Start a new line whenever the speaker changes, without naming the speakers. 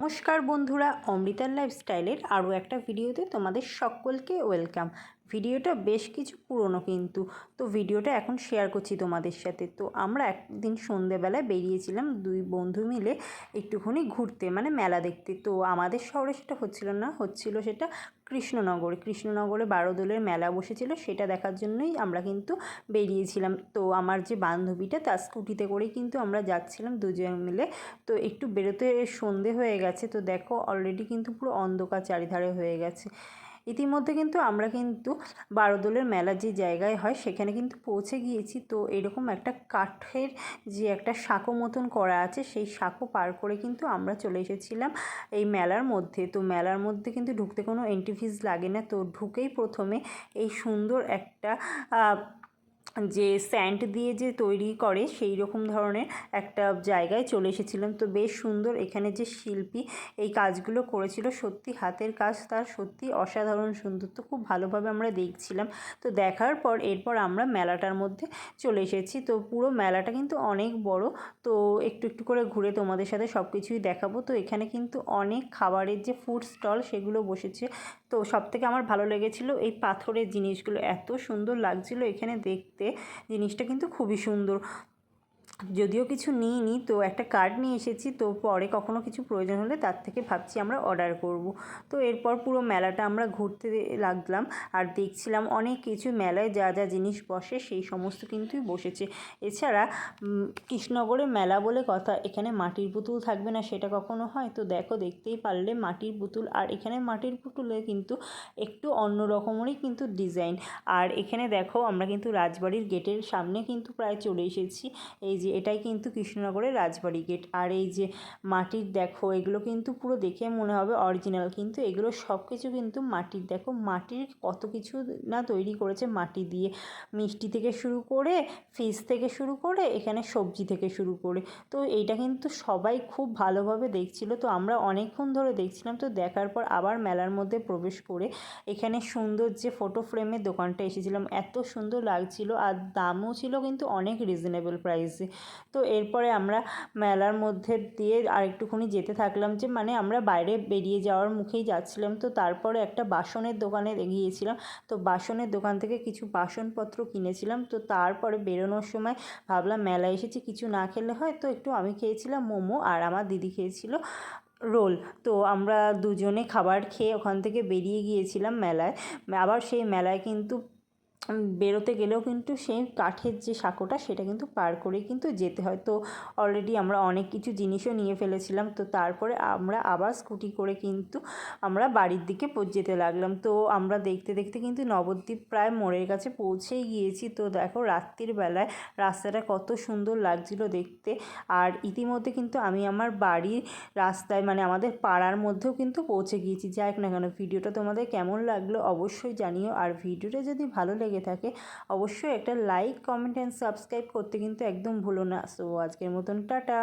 নমস্কার বন্ধুরা অমৃতার লাইফস্টাইলের আরও একটা ভিডিওতে তোমাদের সকলকে ওয়েলকাম ভিডিওটা বেশ কিছু পুরনো কিন্তু। তো ভিডিওটা এখন শেয়ার করছি তোমাদের সাথে। তো আমরা একদিন সন্ধেবেলায় বেরিয়েছিলাম দুই বন্ধু মিলে একটুখানি ঘুরতে মানে মেলা দেখতে। তো আমাদের শহরে সেটা হচ্ছিল না, হচ্ছিল সেটা কৃষ্ণনগরে। কৃষ্ণনগরে বারোদোলের মেলা বসেছিল, সেটা দেখার জন্যই আমরা কিন্তু বেরিয়েছিলাম। তো আমার যে বান্ধবীটা, তার স্কুটিতে করেই কিন্তু আমরা যাচ্ছিলাম দুজন মিলে। তো একটু বেরোতে সন্ধে হয়ে গেছে, তো দেখো অলরেডি কিন্তু পুরো অন্ধকার চারিধারে হয়ে গেছে। ইতিমধ্যে কিন্তু আমরা কিন্তু বারোদোলের মেলা যে জায়গায় হয়, সেখানে কিন্তু পৌঁছে গিয়েছি। তো এরকম একটা কাঠের যে একটা সাঁকো মতন করা আছে, সেই সাঁকো পার করে কিন্তু আমরা চলে এসেছিলাম এই মেলার মধ্যে। তো মেলার মধ্যে কিন্তু ঢুকতে কোনো এন্ট্রি ফিজ লাগে না। তো ঢুকেই প্রথমে এই সুন্দর একটা যে স্যান্ড দিয়ে যে তৈরি করে সেই রকম ধরনের একটা জায়গায় চলে এসেছিলাম তো বেশ সুন্দর এখানে যে শিল্পী এই কাজগুলো করেছিল, সত্যি হাতের কাজ তার সত্যি অসাধারণ সুন্দর। তো খুব ভালোভাবে আমরা দেখছিলাম। তো দেখার পর এরপর আমরা মেলাটার মধ্যে চলে এসেছি। তো পুরো মেলাটা কিন্তু অনেক বড়। তো একটু একটু করে ঘুরে তোমাদের সাথে সব কিছুই দেখাবো। তো এখানে কিন্তু অনেক খাবারের যে ফুড স্টল সেগুলো বসেছে। তো সব থেকে আমার ভালো লেগেছিলো এই পাথরের জিনিসগুলো। এত সুন্দর লাগছিল এখানে দেখতে। জিনিসটা কিন্তু খুবই সুন্দর। যদিও কিছু নিইনি, তো একটা কার্ড নিয়ে এসেছি, তো পরে কখনো কিছু প্রয়োজন হলে তার থেকে ভাবছি আমরা অর্ডার করব। তো এরপর পুরো মেলাটা আমরা ঘুরতে লাগলাম আর দেখছিলাম অনেক কিছু, মেলায় যা যা জিনিস বসে সেই সমস্ত কিন্তুই বসেছে। এছাড়া কৃষ্ণনগরের মেলা বলে কথা, এখানে মাটির পুতুল থাকবে না সেটা কখনো হয়? তো দেখো, দেখতেই পারলে মাটির পুতুল, আর এখানে মাটির পুতুলে কিন্তু একটু অন্য রকমেরই কিন্তু ডিজাইন আর এখানে দেখো, আমরা কিন্তু রাজবাড়ির গেটের সামনে কিন্তু প্রায় চলে এসেছি। এই যে এটাই কিন্তু কৃষ্ণনগরের রাজবাড়ি গেট। আর এই যে মাটির দেখো, এগুলো কিন্তু পুরো দেখে মনে হবে অরিজিনাল কিন্তু এগুলো সব কিছু কিন্তু মাটির। দেখো, মাটির কত কিছু না তৈরি করেছে মাটি দিয়ে। মিষ্টি থেকে শুরু করে ফিস থেকে শুরু করে, এখানে সবজি থেকে শুরু করে। তো এইটা কিন্তু সবাই খুব ভালোভাবে দেখছিল। তো আমরা অনেকক্ষণ ধরে দেখছিলাম, তো দেখার পর আবার মেলার মধ্যে প্রবেশ করে এখানে সুন্দর যে ফটো ফ্রেমের দোকানটা এসেছিলাম। এত সুন্দর লাগছিল আর দামও ছিল কিন্তু অনেক রিজনেবল প্রাইসে তো এরপরে আমরা মেলার মধ্যে দিয়ে আরেকটুখানি যেতে থাকলাম যে মানে আমরা বাইরে বেরিয়ে যাওয়ার মুখেই যাচ্ছিলাম। তো তারপরে একটা বাসনের দোকানে গিয়েছিলাম। তো বাসনের দোকান থেকে কিছু বাসনপত্র কিনেছিলাম। তো তারপরে বেরোনোর সময় ভাবলাম মেলায় এসেছি কিছু না খেলে হয়, তো একটু আমি খেয়েছিলাম মোমো আর আমার দিদি খেয়েছিল রোল। তো আমরা দুজনে খাবার খেয়ে ওখান থেকে বেরিয়ে গিয়েছিলাম মেলায়। আবার সেই মেলায় কিন্তু বেরোতে গেলেও কিন্তু সেই কাঠের যে সাঁকোটা, সেটা কিন্তু পার করেই কিন্তু যেতে হয়। তো অলরেডি আমরা অনেক কিছু জিনিসও নিয়ে ফেলেছিলাম। তো তারপরে আমরা আবার স্কুটি করে কিন্তু আমরা বাড়ির দিকে যেতে লাগলাম। তো আমরা দেখতে দেখতে কিন্তু নবদ্বীপ প্রায় মোড়ের কাছে পৌঁছেই গিয়েছি। তো দেখো রাত্রির বেলায় রাস্তাটা কত সুন্দর লাগছিল দেখতে। আর ইতিমধ্যে কিন্তু আমি আমার বাড়ির রাস্তায় মানে আমাদের পাড়ার মধ্যেও কিন্তু পৌঁছে গিয়েছি। যাই না কেন, ভিডিওটা তোমাদের কেমন লাগল অবশ্যই জানিও। আর ভিডিওটা যদি ভালো লেগে লেগে থাকে। অবশ্যই একটা লাইক কমেন্ট অ্যান্ড সাবস্ক্রাইব করতে কিন্তু একদম ভুলো না। সো আজকের মতন, টাটা!